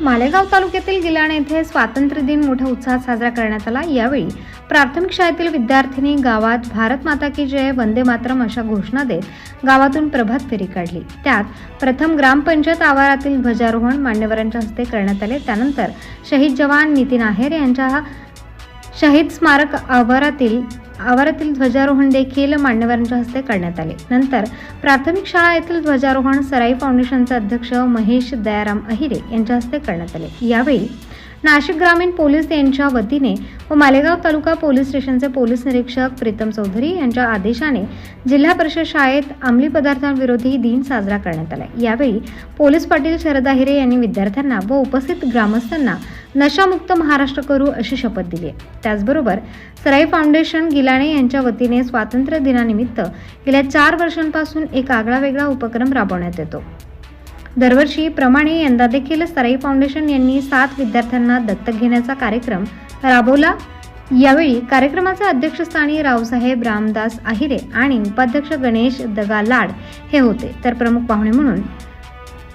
मालेगाव तालुक्यातील गिलाण येथे स्वातंत्र्य दिन मोठ्या उत्साहात साजरा करण्यात आला. यावेळी प्राथमिक शाळेतील विद्यार्थिनी गावात भारत माता की जय वंदे मातरम अशा घोषणा देत गावातून प्रभात फेरी काढली. त्यात प्रथम ग्रामपंचायत आवारातील ध्वजारोहण मान्यवरांच्या हस्ते करण्यात आले. त्यानंतर शहीद जवान नितीन आहेर यांच्या शहीद स्मारक आवारातील आवारातील ध्वजारोहण देखील मान्यवरांच्या हस्ते करण्यात आले. नंतर प्राथमिक शाळा येथील ध्वजारोहण सराई फाउंडेशनचे अध्यक्ष महेश दयाराम अहिरे यांच्या हस्ते करण्यात आले. यावेळी नाशिक ग्रामीण पोलीस यांच्या वतीने व मालेगाव तालुका पोलीस स्टेशनचे पोलीस निरीक्षक प्रीतम चौधरी यांच्या आदेशाने जिल्हा परिषद शाळेत अंमली पदार्थांविरोधी दिन साजरा करण्यात आला यावेळी पोलीस पाटील शरद अहिरे यांनी विद्यार्थ्यांना व उपस्थित ग्रामस्थांना नशामुक्त महाराष्ट्र करू अशी शपथ दिली आहे. त्याचबरोबर सराई फाउंडेशन गिलाणे यांच्या वतीने स्वातंत्र्य दिनानिमित्त गेल्या चार वर्षांपासून एक आगळा वेगळा उपक्रम राबवण्यात येतो. दरवर्षी प्रमाणे यंदा देखील सराई फाउंडेशन यांनी सात विद्यार्थ्यांना दत्तक घेण्याचा कार्यक्रम राबवला. यावेळी कार्यक्रमाच्या अध्यक्षस्थानी रावसाहेब रामदास आहिरे आणि उपाध्यक्ष गणेश दगा लाड हे होते. तर प्रमुख पाहुणे म्हणून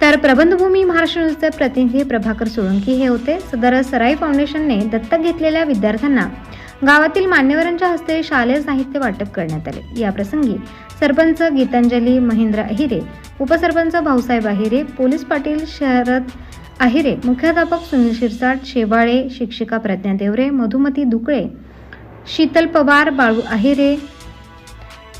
तर प्रबंधभूमी महाराष्ट्र न्यूजचे प्रतिनिधी प्रभाकर सोळंकी हे होते. सदर सराई फाउंडेशनने दत्तक घेतलेल्या विद्यार्थ्यांना गावातील मान्यवरांच्या हस्ते शालेय साहित्य वाटप करण्यात आले. याप्रसंगी सरपंच गीतांजली महेंद्र अहिरे उपसरपंच भाऊसाहेब अहिरे पोलीस पाटील शरद अहिरे मुख्याध्यापक सुनील शिरसाट शेवाळे शिक्षिका प्रज्ञा देवरे मधुमती दुकळे शीतल पवार बाळू अहिरे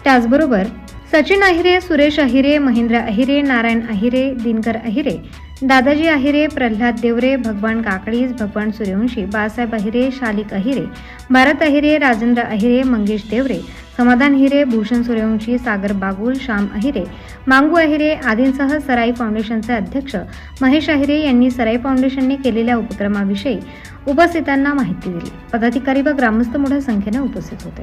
त्याचबरोबर सचिन अहिरे सुरेश अहिरे महेंद्र अहिरे नारायण अहिरे दिनकर अहिरे दादाजी अहिरे प्रल्हाद देवरे भगवान काकडीज भगवान सूर्यवंशी बाळासाहेब अहिरे शालिक अहिरे भारत अहिरे राजेंद्र अहिरे मंगेश देवरे समाधान हिरे भूषण सूर्यवंशी सागर बागुल श्याम अहिरे मांगू अहिरे आदींसह सराई फाउंडेशनचे अध्यक्ष महेश अहिरे यांनी सराई फाउंडेशनने केलेल्या उपक्रमाविषयी उपस्थितांना माहिती दिली. पदाधिकारी व ग्रामस्थ मोठ्या संख्येने उपस्थित होते.